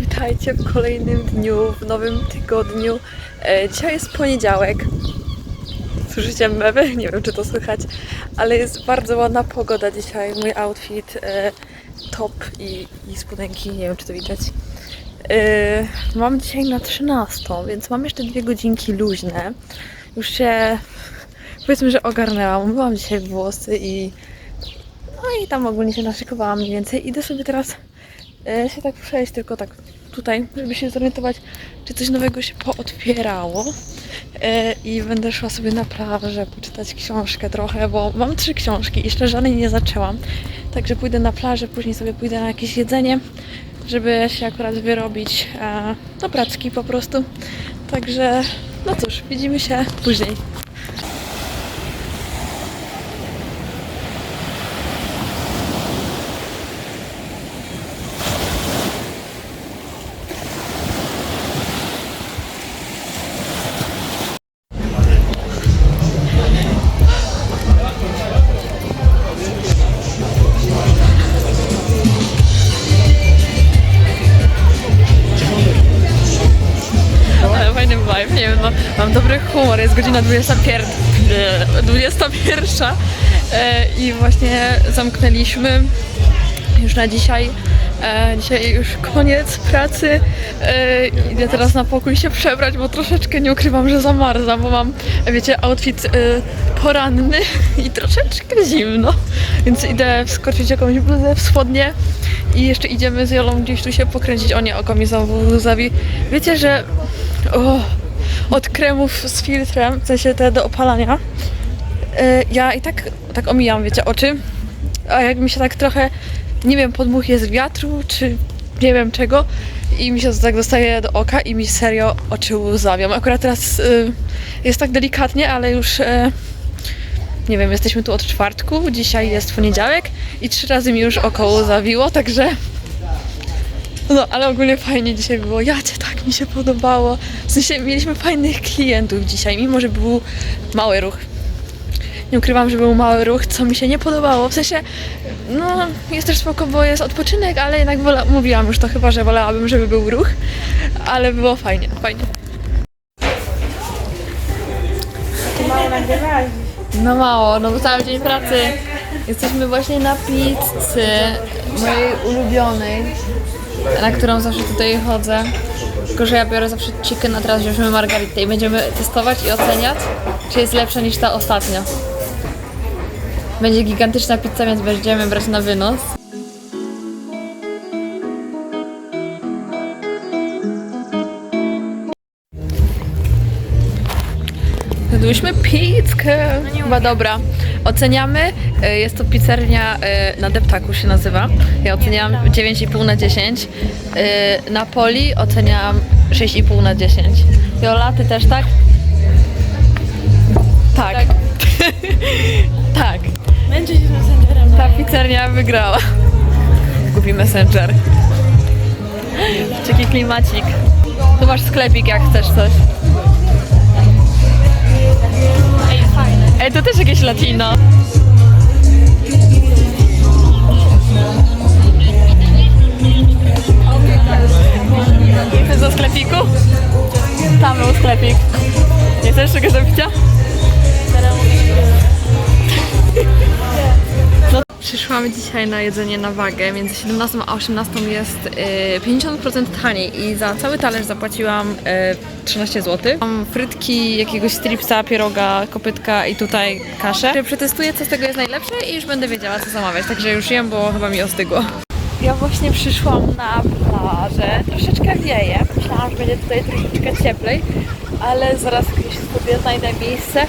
Witajcie w kolejnym dniu, w nowym tygodniu. E, dzisiaj jest poniedziałek. Słyszycie mewy? Nie wiem, czy to słychać, ale jest bardzo ładna pogoda dzisiaj. Mój outfit, e, top i, i spodenki, nie wiem, czy to widać. E, mam dzisiaj na 13, więc mam jeszcze dwie godzinki luźne. Już się, powiedzmy, że ogarnęłam. Myłam dzisiaj włosy i no i tam ogólnie się naszykowałam mniej więcej. Idę sobie teraz e, się tak przejść, tylko tak tutaj, żeby się zorientować, czy coś nowego się pootwierało. E, I będę szła sobie na plażę, poczytać książkę trochę, bo mam trzy książki i jeszcze żadnej nie zaczęłam. Także pójdę na plażę, później sobie pójdę na jakieś jedzenie, żeby się akurat wyrobić e, do pracki po prostu. Także, no cóż, widzimy się później. No, mam dobry humor, jest godzina 21, 21 e, i właśnie zamknęliśmy już na dzisiaj. E, dzisiaj już koniec pracy. E, idę teraz na pokój się przebrać, bo troszeczkę nie ukrywam, że zamarzam, bo mam, wiecie, outfit e, poranny i troszeczkę zimno. Więc idę wskoczyć jakąś bluzę w spodnie i jeszcze idziemy z Jolą gdzieś tu się pokręcić. O nie, oko mi znowu. Wiecie, że o, od kremów z filtrem, w sensie te do opalania, e, ja i tak, tak omijam, wiecie, oczy, a jak mi się tak trochę, nie wiem, podmuch jest wiatru, czy nie wiem czego i mi się to tak dostaje do oka i mi serio oczy łzawią. Akurat teraz y, jest tak delikatnie, ale już e, nie wiem, jesteśmy tu od czwartku, dzisiaj jest poniedziałek i trzy razy mi już oko łzawiło, także no, ale ogólnie fajnie dzisiaj było. Ja cię tak mi się podobało. W sensie mieliśmy fajnych klientów dzisiaj, mimo że był mały ruch. Nie ukrywam, że był mały ruch, co mi się nie podobało. W sensie, no, jest też spoko, bo jest odpoczynek, ale jednak wola, mówiłam już to chyba, że wolałabym, żeby był ruch, ale było fajnie, fajnie. No mało, no bo cały dzień pracy. Jesteśmy właśnie na pizzy mojej ulubionej, na którą zawsze tutaj chodzę. Tylko, że ja biorę zawsze chicken, a teraz wziąłem margaritę i będziemy testować i oceniać, czy jest lepsza niż ta ostatnia. Będzie gigantyczna pizza, więc będziemy brać na wynos. Zjadłyśmy pizzkę. Chyba dobra. Oceniamy. E, Jest to pizzeria e, na Deptaku się nazywa. Ja oceniam 9,5 na 10. E, Napoli oceniam 6,5 na 10. Jola, ty też tak? Tak. Tak. Męczę się z messengerem. Ta pizzeria wygrała. Głupi messenger. Taki klimacik. Tu masz sklepik jak chcesz coś. Ej, fajne. Ej, to też jakieś latino. Chcesz do sklepiku? Tam był sklepik. Nie chcesz czegoś do picia? Przyszłam dzisiaj na jedzenie na wagę. Między 17 a 18 jest y, 50% taniej i za cały talerz zapłaciłam y, 13 zł. Mam frytki, jakiegoś stripsa, pieroga, kopytka i tutaj kaszę. Przetestuję, co z tego jest najlepsze i już będę wiedziała, co zamawiać. Także już jem, bo chyba mi ostygło. Ja właśnie przyszłam na plażę. Troszeczkę wieje. Myślałam, że będzie tutaj troszeczkę cieplej, ale zaraz gdzieś sobie znajdę miejsce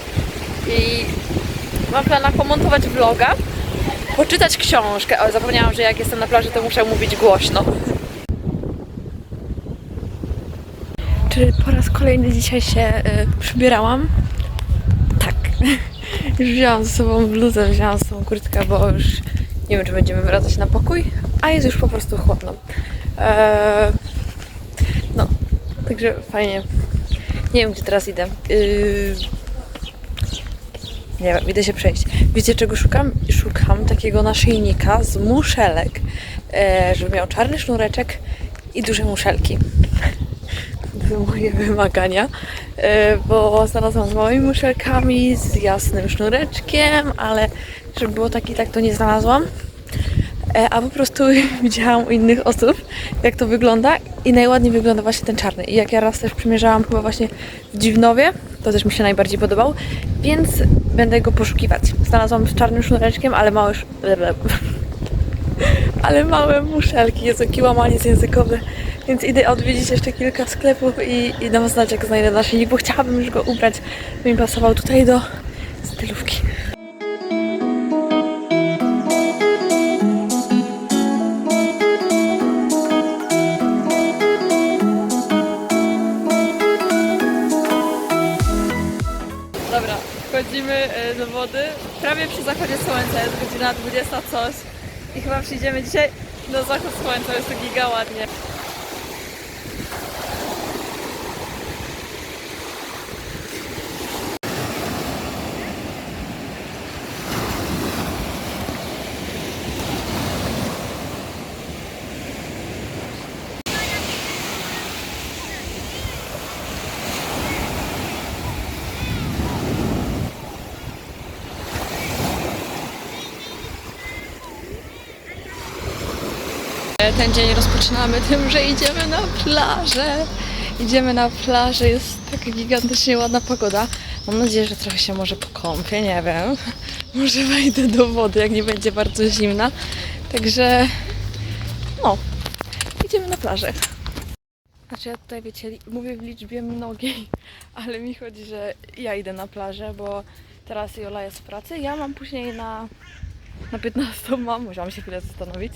i mam plan pomontować vloga, poczytać książkę. O, zapomniałam, że jak jestem na plaży, to muszę mówić głośno. Czy po raz kolejny dzisiaj się y, przybierałam? Tak. Już wzięłam ze sobą bluzę, wzięłam ze sobą kurtkę, bo już nie wiem, czy będziemy wracać na pokój, a jest już po prostu chłodno. Eee, no, także fajnie. Nie wiem, gdzie teraz idę. Yy... Nie wiem, idę się przejść. Wiecie, czego szukam? Szukam takiego naszyjnika z muszelek, e, żeby miał czarny sznureczek i duże muszelki. Są moje wymagania, e, bo znalazłam z małymi muszelkami, z jasnym sznureczkiem, ale żeby było tak i tak, to nie znalazłam. E, A po prostu widziałam u innych osób, jak to wygląda i najładniej wygląda właśnie ten czarny. I jak ja raz też przymierzałam chyba właśnie w Dziwnowie, to też mi się najbardziej podobał, więc będę go poszukiwać. Znalazłam z czarnym sznureczkiem, ale małe... sz- Ale małe muszelki, jest taki łamaniec językowy. Więc idę odwiedzić jeszcze kilka sklepów i, i dam znać, jak znajdę naszyjnik, bo chciałabym już go ubrać, by mi pasował tutaj do stylówki. Do wody. Prawie przy zachodzie słońca, jest godzina 20 coś. I chyba przyjdziemy dzisiaj do zachód słońca, jest to giga. Ten dzień rozpoczynamy tym, że idziemy na plażę. Idziemy na plażę, jest taka gigantycznie ładna pogoda. Mam nadzieję, że trochę się może pokąpię, nie wiem. Może wejdę do wody, jak nie będzie bardzo zimna. Także, no, idziemy na plażę. Znaczy ja tutaj, wiecie, mówię w liczbie mnogiej, ale mi chodzi, że ja idę na plażę, bo teraz Jola jest w pracy. Ja mam później na, na 15 mam, musiałam się chwilę zastanowić.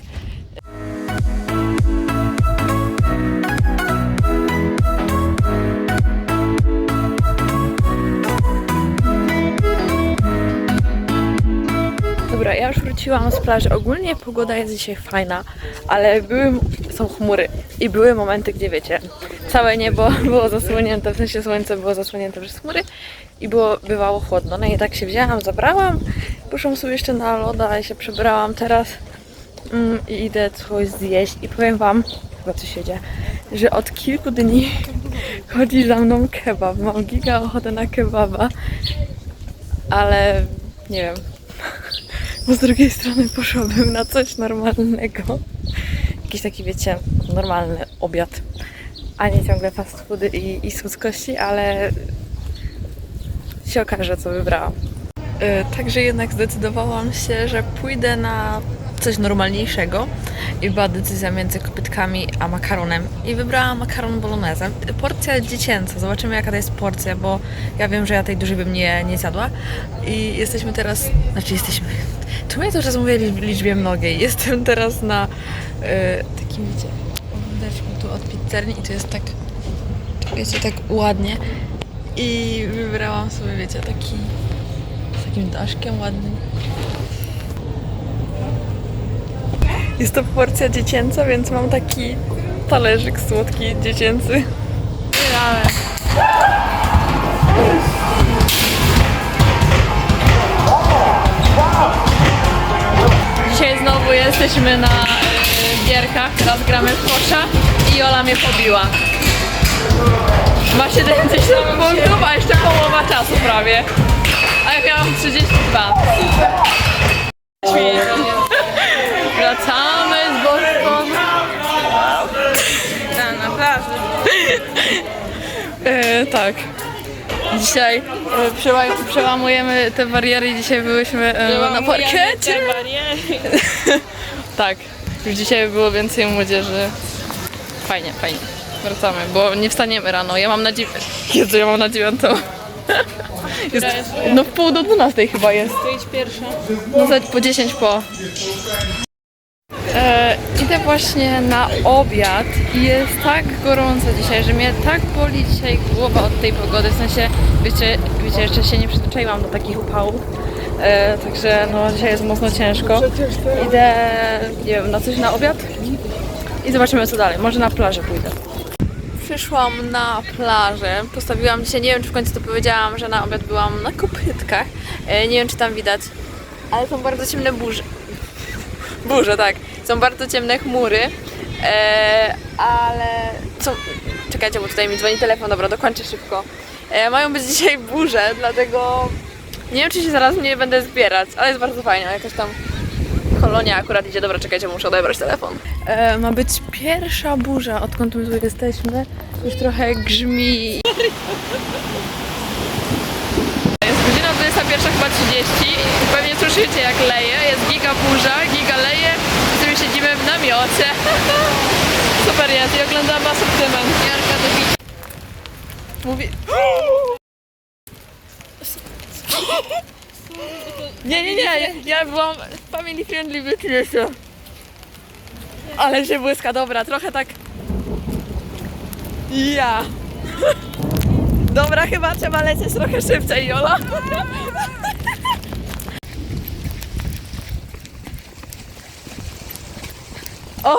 Dobra, ja już wróciłam z plaży. Ogólnie pogoda jest dzisiaj fajna, ale były, są chmury i były momenty, gdzie wiecie, całe niebo było zasłonięte, w sensie słońce było zasłonięte przez chmury i było, bywało chłodno. No i tak się wzięłam, zabrałam, poszłam sobie jeszcze na loda i się przebrałam teraz mm, i idę coś zjeść i powiem wam, chyba co się dzieje, że od kilku dni chodzi za mną kebab. Mam giga ochotę na kebaba, ale nie wiem, bo z drugiej strony poszłabym na coś normalnego. Jakiś taki, wiecie, normalny obiad. A nie ciągle fast foody i, i słodkości, ale się okaże, co wybrałam. Yy, Także jednak zdecydowałam się, że pójdę na coś normalniejszego. I była decyzja między kopytkami a makaronem. I wybrałam makaron bolognese. Porcja dziecięca, zobaczymy jaka to jest porcja, bo ja wiem, że ja tej dużej bym nie, nie zjadła. I jesteśmy teraz, znaczy jesteśmy, czemu ja cały czas mówię liczbie mnogiej, jestem teraz na e, takim, wiecie, oglądeczku tu od pizzerni i to jest tak, wiecie, tak ładnie. I wybrałam sobie, wiecie, taki z takim daszkiem ładnym. Jest to porcja dziecięca, więc mam taki talerzyk słodki dziecięcy. Dzisiaj znowu jesteśmy na y, gierkach, teraz gramy w kosza i Ola mnie pobiła. Ma 70 punktów, a jeszcze połowa czasu prawie. A ja miałam 32. Śmieję. Wracamy z Boston. Tam, na plaży. E, tak. Dzisiaj e, przeła- przełamujemy te bariery dzisiaj byłyśmy e, na parkiecie. Tak, już dzisiaj było więcej młodzieży. Fajnie, fajnie. Wracamy, bo nie wstaniemy rano. Ja mam na dziewiętą. Jezu, ja mam na dziewiątą. Jest, no w pół do dwunastej chyba jest. To idź pierwsza. No za po 10 po. E, idę właśnie na obiad i jest tak gorąco dzisiaj, że mnie tak boli dzisiaj głowa od tej pogody. W sensie, wiecie, wiecie jeszcze się nie przyzwyczaiłam do takich upałów. E, także no dzisiaj jest mocno ciężko. Idę, nie wiem, na coś na obiad i zobaczymy co dalej. Może na plażę pójdę. przyszłam na plażę. Postawiłam się, nie wiem czy w końcu to powiedziałam, że na obiad byłam na kopytkach. E, Nie wiem czy tam widać, ale są bardzo ciemne burze. Burze, tak. Są bardzo ciemne chmury, e, ale są... Czekajcie, bo tutaj mi dzwoni telefon, dobra, dokończę szybko. E, mają być dzisiaj burze, dlatego nie wiem czy się zaraz nie będę zbierać, ale jest bardzo fajnie, jakaś tam kolonia akurat idzie. Dobra, czekajcie, muszę odebrać telefon. E, ma być pierwsza burza, odkąd my tu jesteśmy. Już trochę grzmi. Jest godzina 21 chyba 30 i pewnie słyszycie jak leje. Jest giga burza, giga leje. Tym siedzimy w namiocie. Super jest i oglądam asortyment. Jarka do. Mówi... Nie, nie, nie, ja, ja byłam family friendly business. Ale się błyska, dobra, trochę tak... Ja. Dobra, chyba trzeba lecieć trochę szybciej, Jola. O